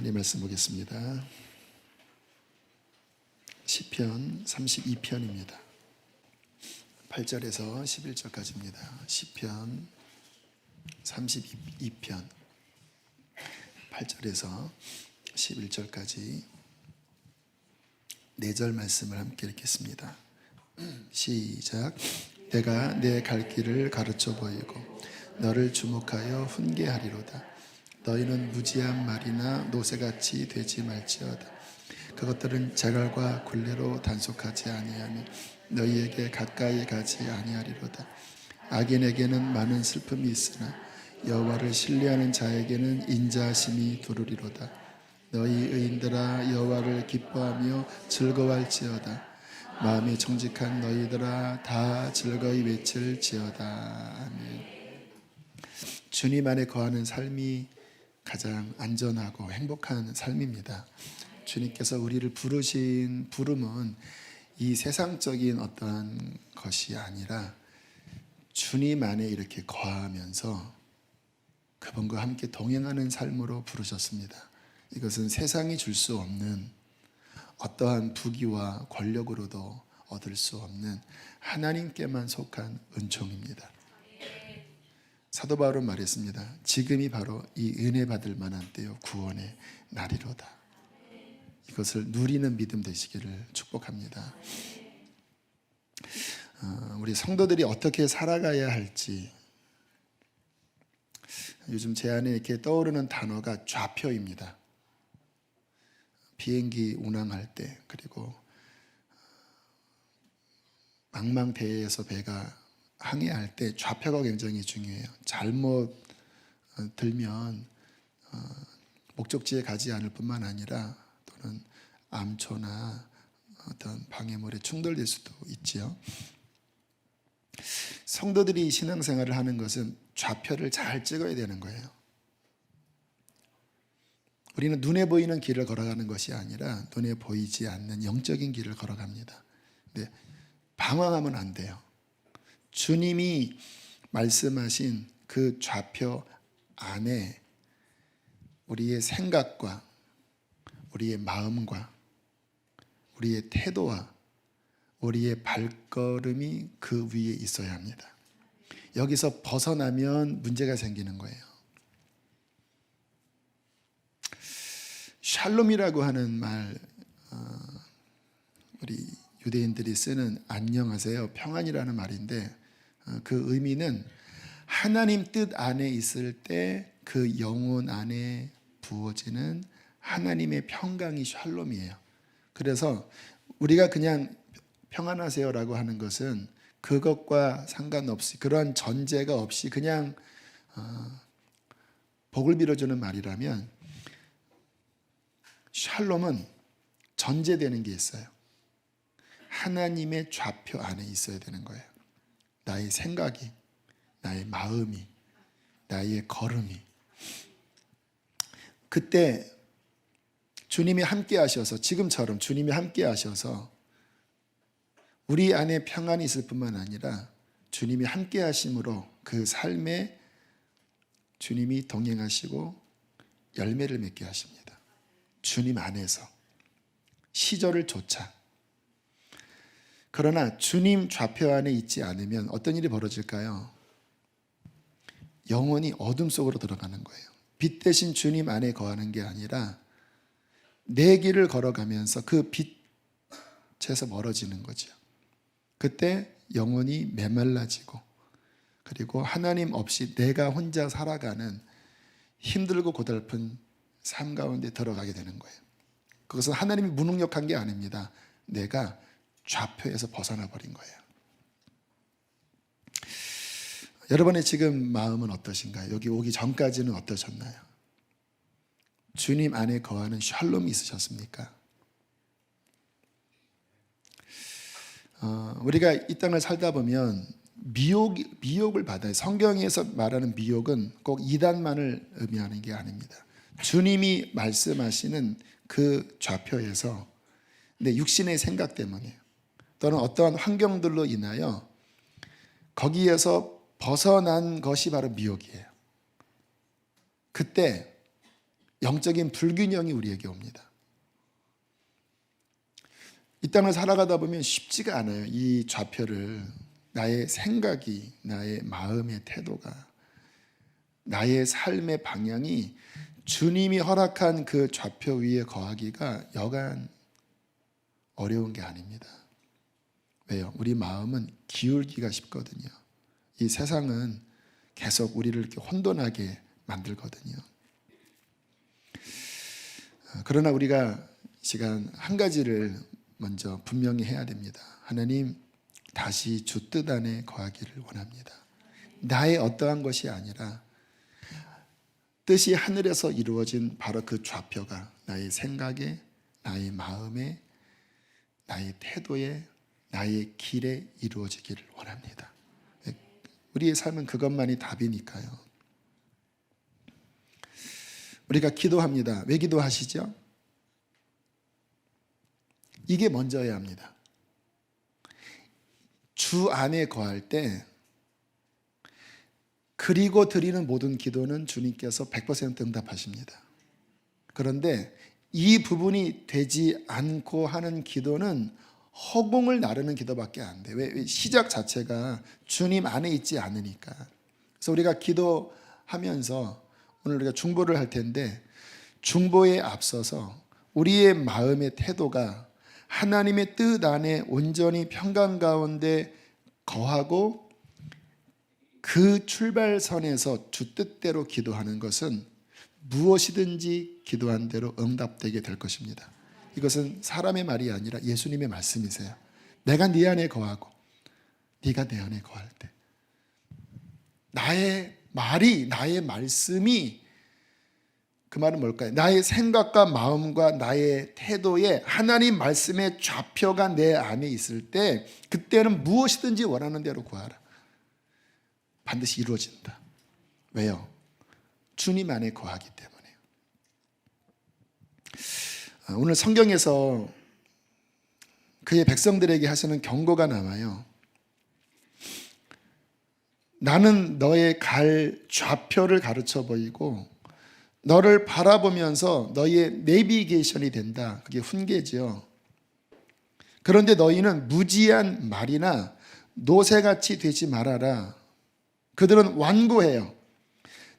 하나님 말씀 보겠습니다. 시편 32편입니다. 8절에서 11절까지입니다. 시편 32편 8절에서 11절까지 4절 말씀을 함께 읽겠습니다. 시작. 내가 내 갈 길을 가르쳐 보이고 너를 주목하여 훈계하리로다. 너희는 무지한 말이나 노새같이 되지 말지어다. 그것들은 자갈과 굴레로 단속하지 아니하며 너희에게 가까이 가지 아니하리로다. 악인에게는 많은 슬픔이 있으나 여호와를 신뢰하는 자에게는 인자심이 두르리로다. 너희 의인들아 여호와를 기뻐하며 즐거워할지어다. 마음이 정직한 너희들아 다 즐거이 외칠지어다. 아멘. 주님 안에 거하는 삶이 가장 안전하고 행복한 삶입니다. 주님께서 우리를 부르신 부름은 이 세상적인 어떠한 것이 아니라 주님 안에 이렇게 거하면서 그분과 함께 동행하는 삶으로 부르셨습니다. 이것은 세상이 줄 수 없는 어떠한 부귀와 권력으로도 얻을 수 없는 하나님께만 속한 은총입니다. 사도 바울은 말했습니다. 지금이 바로 이 은혜 받을 만한 때요 구원의 날이로다. 이것을 누리는 믿음 되시기를 축복합니다. 어, 우리 성도들이 어떻게 살아가야 할지 요즘 제 안에 이렇게 떠오르는 단어가 좌표입니다. 비행기 운항할 때 그리고 망망대해에서 배가 항해할 때 좌표가 굉장히 중요해요. 잘못 어, 들면 어, 목적지에 가지 않을 뿐만 아니라 또는 암초나 어떤 방해물에 충돌될 수도 있지요. 성도들이 신앙생활을 하는 것은 좌표를 잘 찍어야 되는 거예요. 우리는 눈에 보이는 길을 걸어가는 것이 아니라 눈에 보이지 않는 영적인 길을 걸어갑니다. 근데 방황하면 안 돼요. 주님이 말씀하신 그 좌표 안에 우리의 생각과 우리의 마음과 우리의 태도와 우리의 발걸음이 그 위에 있어야 합니다. 여기서 벗어나면 문제가 생기는 거예요. 샬롬이라고 하는 말, 어, 우리 유대인들이 쓰는 안녕하세요, 평안이라는 말인데 어, 그 의미는 하나님 뜻 안에 있을 때 그 영혼 안에 부어지는 하나님의 평강이 샬롬이에요. 그래서 우리가 그냥 평안하세요라고 하는 것은 그것과 상관없이 그러한 전제가 없이 그냥 어, 복을 빌어주는 말이라면 샬롬은 전제되는 게 있어요. 하나님의 좌표 안에 있어야 되는 거예요. 나의 생각이, 나의 마음이, 나의 걸음이. 그때 주님이 함께 하셔서 지금처럼 주님이 함께 하셔서 우리 안에 평안이 있을 뿐만 아니라 주님이 함께 하심으로 그 삶에 주님이 동행하시고 열매를 맺게 하십니다. 주님 안에서 시절을 조차 그러나 주님 좌표 안에 있지 않으면 어떤 일이 벌어질까요? 영원히 어둠 속으로 들어가는 거예요. 빛 대신 주님 안에 거하는 게 아니라 내 길을 걸어가면서 그 빛에서 멀어지는 거죠. 그때 영혼이 메말라지고 그리고 하나님 없이 내가 혼자 살아가는 힘들고 고달픈 삶 가운데 들어가게 되는 거예요. 그것은 하나님이 무능력한 게 아닙니다. 내가 좌표에서 벗어나 버린 거예요. 여러분의 지금 마음은 어떠신가요? 여기 오기 전까지는 어떠셨나요? 주님 안에 거하는 샬롬이 있으셨습니까? 어, 우리가 이 땅을 살다 보면 미혹 미혹을 받아요. 성경에서 말하는 미혹은 꼭 이단만을 의미하는 게 아닙니다. 주님이 말씀하시는 그 좌표에서 내 육신의 생각 때문에 또는 어떠한 환경들로 인하여 거기에서 벗어난 것이 바로 미혹이에요. 그때 영적인 불균형이 우리에게 옵니다. 이 땅을 살아가다 보면 쉽지가 않아요. 이 좌표를 나의 생각이, 나의 마음의 태도가, 나의 삶의 방향이 주님이 허락한 그 좌표 위에 거하기가 여간 어려운 게 아닙니다. 왜요? 우리 마음은 기울기가 쉽거든요. 이 세상은 계속 우리를 이렇게 혼돈하게 만들거든요. 어, 그러나 우리가 시간 한 가지를 먼저 분명히 해야 됩니다. 하나님 다시 주 뜻 안에 거하기를 원합니다. 나의 어떠한 것이 아니라 뜻이 하늘에서 이루어진 바로 그 좌표가 나의 생각에, 나의 마음에, 나의 태도에, 나의 길에 이루어지기를 원합니다. 우리의 삶은 그것만이 답이니까요. 우리가 기도합니다. 왜 기도하시죠? 이게 먼저야 합니다. 주 안에 거할 때 그리고 드리는 모든 기도는 주님께서 100% 응답하십니다. 그런데 이 부분이 되지 않고 하는 기도는 허공을 나르는 기도밖에 안 돼. 왜 시작 자체가 주님 안에 있지 않으니까. 그래서 우리가 기도하면서 오늘 우리가 중보를 할 텐데 중보에 앞서서 우리의 마음의 태도가 하나님의 뜻 안에 온전히 평강 가운데 거하고 그 출발선에서 주 뜻대로 기도하는 것은 무엇이든지 기도한 대로 응답되게 될 것입니다. 이것은 사람의 말이 아니라 예수님의 말씀이세요. 내가 네 안에 거하고 네가 내 안에 거할 때 나의 말이 나의 말씀이 그 말은 뭘까요? 나의 생각과 마음과 나의 태도에 하나님 말씀의 좌표가 내 안에 있을 때 그때는 무엇이든지 원하는 대로 구하라. 반드시 이루어진다. 왜요? 주님 안에 거하기 때문에요. 아, 오늘 성경에서 그의 백성들에게 하시는 경고가 나와요. 나는 너의 갈 좌표를 가르쳐 보이고 너를 바라보면서 너희의 내비게이션이 된다. 그게 훈계지요. 그런데 너희는 무지한 말이나 노새같이 되지 말아라. 그들은 완고해요.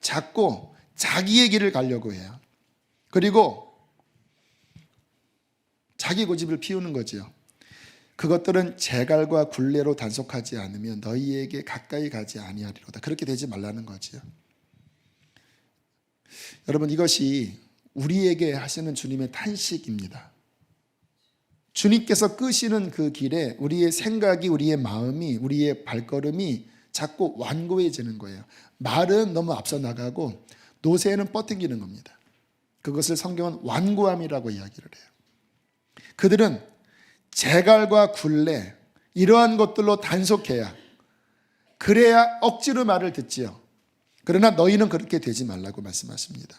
자꾸 자기의 길을 가려고 해요. 그리고 자기 고집을 피우는 거지요. 그것들은 재갈과 굴레로 단속하지 않으면 너희에게 가까이 가지 아니하리로다. 그렇게 되지 말라는 거지요. 여러분 이것이 우리에게 하시는 주님의 탄식입니다. 주님께서 끄시는 그 길에 우리의 생각이, 우리의 마음이, 우리의 발걸음이 자꾸 완고해지는 거예요. 말은 너무 앞서 나가고 노새는 뻗팅기는 겁니다. 그것을 성경은 완고함이라고 이야기를 해요. 그들은 재갈과 굴레 이러한 것들로 단속해야 그래야 억지로 말을 듣지요. 그러나 너희는 그렇게 되지 말라고 말씀하십니다.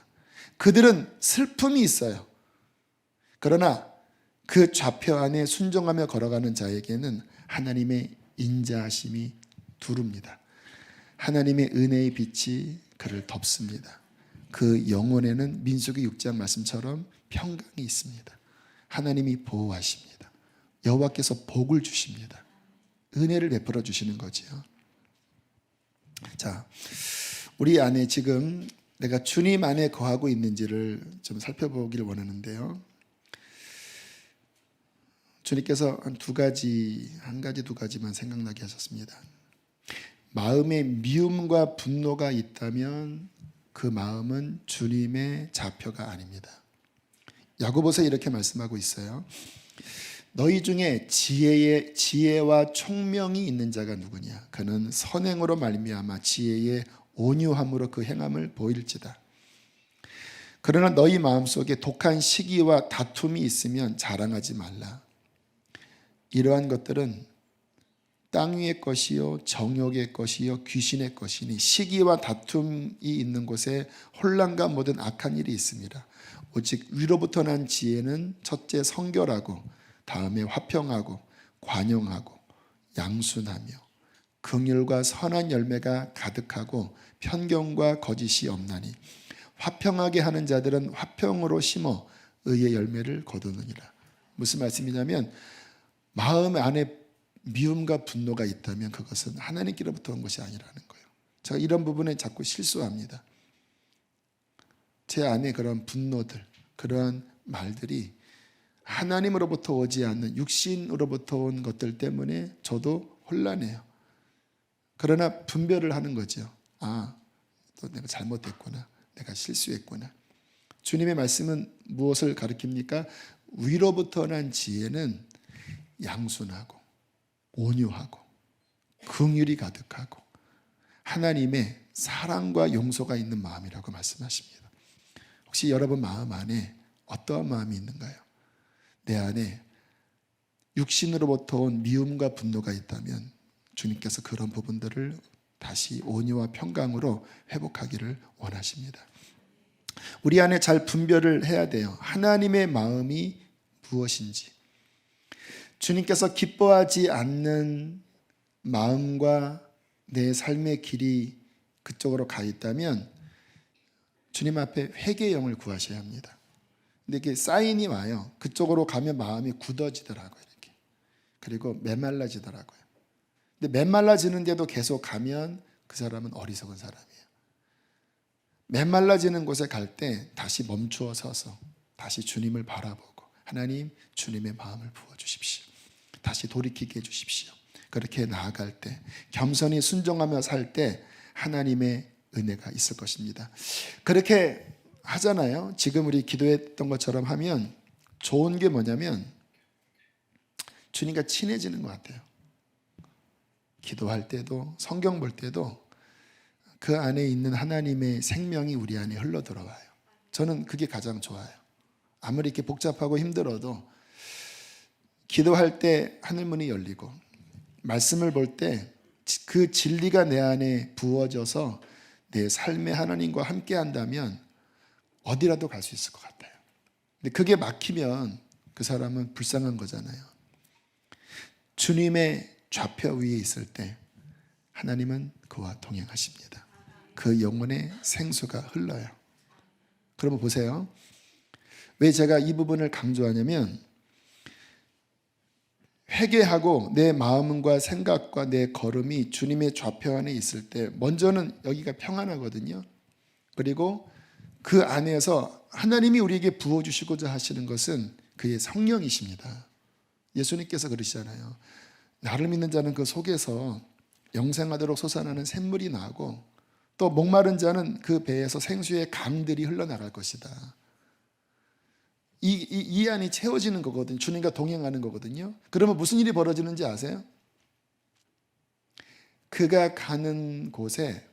그들은 슬픔이 있어요. 그러나 그 좌표 안에 순종하며 걸어가는 자에게는 하나님의 인자하심이 두릅니다. 하나님의 은혜의 빛이 그를 덮습니다. 그 영혼에는 민수기 6장 말씀처럼 평강이 있습니다. 하나님이 보호하십니다. 여호와께서 복을 주십니다. 은혜를 베풀어 주시는 거지요. 자, 우리 안에 지금 내가 주님 안에 거하고 있는지를 좀 살펴보기를 원하는데요. 주님께서 한 두 가지, 한 가지, 두 가지만 생각나게 하셨습니다. 마음에 미움과 분노가 있다면 그 마음은 주님의 좌표가 아닙니다. 야고보서 이렇게 말씀하고 있어요. 너희 중에 지혜의 지혜와 총명이 있는 자가 누구냐? 그는 선행으로 말미암아 지혜의 온유함으로 그 행함을 보일지다. 그러나 너희 마음속에 독한 시기와 다툼이 있으면 자랑하지 말라. 이러한 것들은 땅 위의 것이요 정욕의 것이요 귀신의 것이니 시기와 다툼이 있는 곳에 혼란과 모든 악한 일이 있습니다. 오직 위로부터 난 지혜는 첫째 성결하고 다음에 화평하고 관용하고 양순하며 긍휼과 선한 열매가 가득하고 편견과 거짓이 없나니 화평하게 하는 자들은 화평으로 심어 의의 열매를 거두느니라. 무슨 말씀이냐면 마음 안에 미움과 분노가 있다면 그것은 하나님께로부터 온 것이 아니라는 거예요. 제가 이런 부분에 자꾸 실수합니다. 제 안에 그런 분노들, 그러한 말들이 하나님으로부터 오지 않는 육신으로부터 온 것들 때문에 저도 혼란해요. 그러나 분별을 하는 거죠. 아, 또 내가 잘못했구나. 내가 실수했구나. 주님의 말씀은 무엇을 가리킵니까? 위로부터 난 지혜는 양순하고 온유하고 긍휼이 가득하고 하나님의 사랑과 용서가 있는 마음이라고 말씀하십니다. 혹시 여러분 마음 안에 어떠한 마음이 있는가요? 내 안에 육신으로부터 온 미움과 분노가 있다면 주님께서 그런 부분들을 다시 온유와 평강으로 회복하기를 원하십니다. 우리 안에 잘 분별을 해야 돼요. 하나님의 마음이 무엇인지. 주님께서 기뻐하지 않는 마음과 내 삶의 길이 그쪽으로 가 있다면 주님 앞에 회개의 영을 구하셔야 합니다. 근데 이게 사인이 와요. 그쪽으로 가면 마음이 굳어지더라고요. 이렇게. 그리고 메말라지더라고요. 근데 메말라지는데도 계속 가면 그 사람은 어리석은 사람이에요. 메말라지는 곳에 갈 때 다시 멈추어 서서 다시 주님을 바라보고 하나님 주님의 마음을 부어 주십시오. 다시 돌이키게 해 주십시오. 그렇게 나아갈 때 겸손히 순종하며 살 때 하나님의 은혜가 있을 것입니다. 그렇게 하잖아요. 지금 우리 기도했던 것처럼 하면 좋은 게 뭐냐면 주님과 친해지는 것 같아요. 기도할 때도 성경 볼 때도 그 안에 있는 하나님의 생명이 우리 안에 흘러 들어와요. 저는 그게 가장 좋아요. 아무리 이렇게 복잡하고 힘들어도 기도할 때 하늘문이 열리고 말씀을 볼 때 그 진리가 내 안에 부어져서 내 삶의 하나님과 함께 한다면 어디라도 갈 수 있을 것 같아요. 근데 그게 막히면 그 사람은 불쌍한 거잖아요. 주님의 좌표 위에 있을 때 하나님은 그와 동행하십니다. 그 영혼의 생수가 흘러요. 그러면 보세요. 왜 제가 이 부분을 강조하냐면 회개하고 내 마음과 생각과 내 걸음이 주님의 좌표 안에 있을 때 먼저는 여기가 평안하거든요. 그리고 그 안에서 하나님이 우리에게 부어 주시고자 하시는 것은 그의 성령이십니다. 예수님께서 그러시잖아요. 나를 믿는 자는 그 속에서 영생하도록 솟아나는 샘물이 나고 또 목마른 자는 그 배에서 생수의 강들이 흘러나갈 것이다. 이, 이, 이 안이 채워지는 거거든요. 주님과 동행하는 거거든요. 그러면 무슨 일이 벌어지는지 아세요? 그가 가는 곳에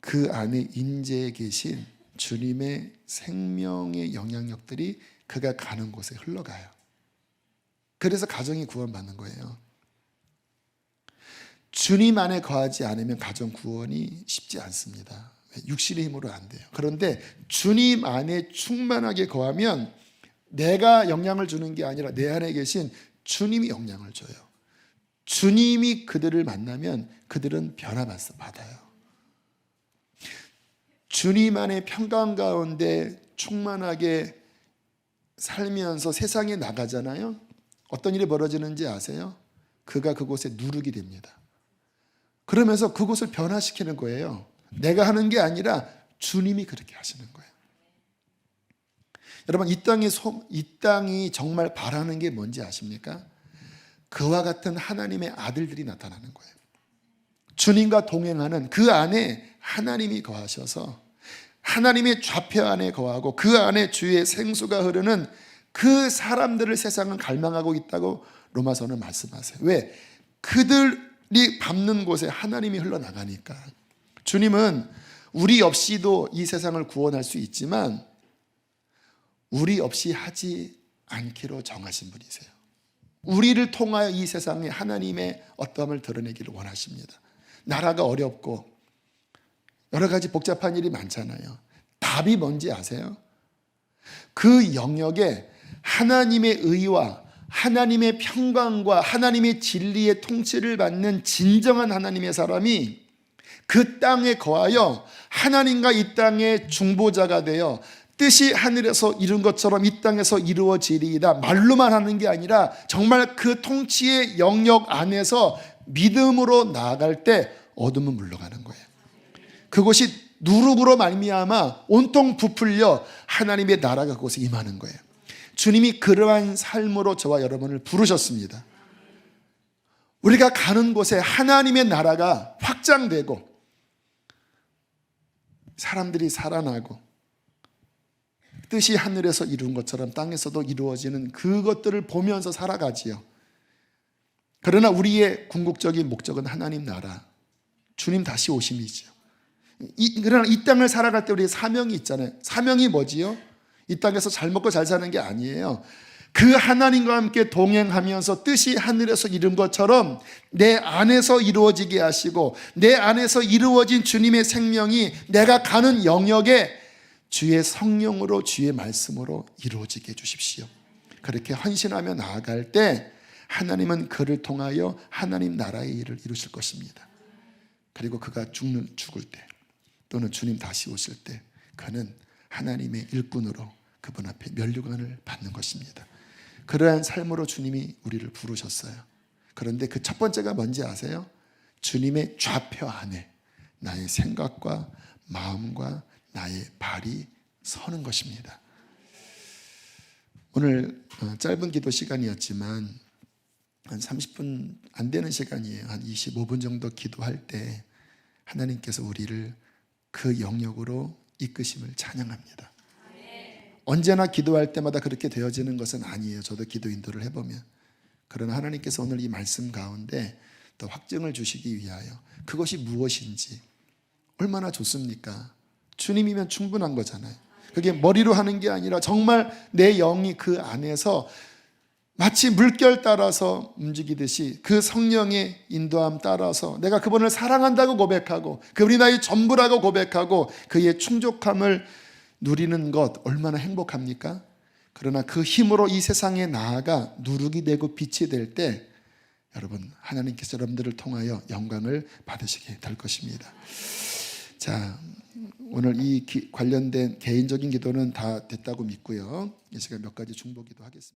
그 안에 인재에 계신 주님의 생명의 영향력들이 그가 가는 곳에 흘러가요. 그래서 가정이 구원받는 거예요. 주님 안에 거하지 않으면 가정 구원이 쉽지 않습니다. 육신의 힘으로 안 돼요. 그런데 주님 안에 충만하게 거하면 내가 영향을 주는 게 아니라 내 안에 계신 주님이 영향을 줘요. 주님이 그들을 만나면 그들은 변화받아요. 주님 안에 평강 가운데 충만하게 살면서 세상에 나가잖아요. 어떤 일이 벌어지는지 아세요? 그가 그곳에 누르게 됩니다. 그러면서 그곳을 변화시키는 거예요. 내가 하는 게 아니라 주님이 그렇게 하시는 거예요. 여러분 이 땅이 이 땅이 정말 바라는 게 뭔지 아십니까? 그와 같은 하나님의 아들들이 나타나는 거예요. 주님과 동행하는 그 안에 하나님이 거하셔서 하나님의 좌표 안에 거하고 그 안에 주의 생수가 흐르는 그 사람들을 세상은 갈망하고 있다고 로마서는 말씀하세요. 왜? 그들이 밟는 곳에 하나님이 흘러나가니까. 주님은 우리 없이도 이 세상을 구원할 수 있지만 우리 없이 하지 않기로 정하신 분이세요. 우리를 통하여 이 세상에 하나님의 어떠함을 드러내기를 원하십니다. 나라가 어렵고 여러 가지 복잡한 일이 많잖아요. 답이 뭔지 아세요? 그 영역에 하나님의 의와 하나님의 평강과 하나님의 진리의 통치를 받는 진정한 하나님의 사람이 그 땅에 거하여 하나님과 이 땅의 중보자가 되어 뜻이 하늘에서 이룬 것처럼 이 땅에서 이루어지리이다. 말로만 하는 게 아니라 정말 그 통치의 영역 안에서 믿음으로 나아갈 때 어둠은 물러가는 거예요. 그것이 누룩으로 말미암아 온통 부풀려 하나님의 나라가 그곳에 임하는 거예요. 주님이 그러한 삶으로 저와 여러분을 부르셨습니다. 우리가 가는 곳에 하나님의 나라가 확장되고 사람들이 살아나고 뜻이 하늘에서 이룬 것처럼 땅에서도 이루어지는 그것들을 보면서 살아가지요. 그러나 우리의 궁극적인 목적은 하나님 나라, 주님 다시 오심이죠. 이, 그러나 이 땅을 살아갈 때 우리의 사명이 있잖아요. 사명이 뭐지요? 이 땅에서 잘 먹고 잘 사는 게 아니에요. 그 하나님과 함께 동행하면서 뜻이 하늘에서 이룬 것처럼 내 안에서 이루어지게 하시고 내 안에서 이루어진 주님의 생명이 내가 가는 영역에 주의 성령으로 주의 말씀으로 이루어지게 해 주십시오. 그렇게 헌신하며 나아갈 때 하나님은 그를 통하여 하나님 나라의 일을 이루실 것입니다. 그리고 그가 죽는 죽을 때 또는 주님 다시 오실 때 그는 하나님의 일꾼으로 그분 앞에 면류관을 받는 것입니다. 그러한 삶으로 주님이 우리를 부르셨어요. 그런데 그 첫 번째가 뭔지 아세요? 주님의 좌표 안에 나의 생각과 마음과 나의 발이 서는 것입니다. 오늘 어, 짧은 기도 시간이었지만 한 30분 안 되는 시간이에요. 한 25분 정도 기도할 때 하나님께서 우리를 그 영역으로 이끄심을 찬양합니다. 언제나 기도할 때마다 그렇게 되어지는 것은 아니에요. 저도 기도 인도를 해보면. 그러나 하나님께서 오늘 이 말씀 가운데 또 확증을 주시기 위하여 그것이 무엇인지 얼마나 좋습니까? 주님이면 충분한 거잖아요. 그게 머리로 하는 게 아니라 정말 내 영이 그 안에서 마치 물결 따라서 움직이듯이 그 성령의 인도함 따라서 내가 그분을 사랑한다고 고백하고 그분이 나의 전부라고 고백하고 그의 충족함을 누리는 것 얼마나 행복합니까? 그러나 그 힘으로 이 세상에 나아가 누룩이 되고 빛이 될 때 여러분 하나님께서 여러분들을 통하여 영광을 받으시게 될 것입니다. 자, 오늘 이 기, 관련된 개인적인 기도는 다 됐다고 믿고요. 이 시간 몇 가지 중보 기도 하겠습니다.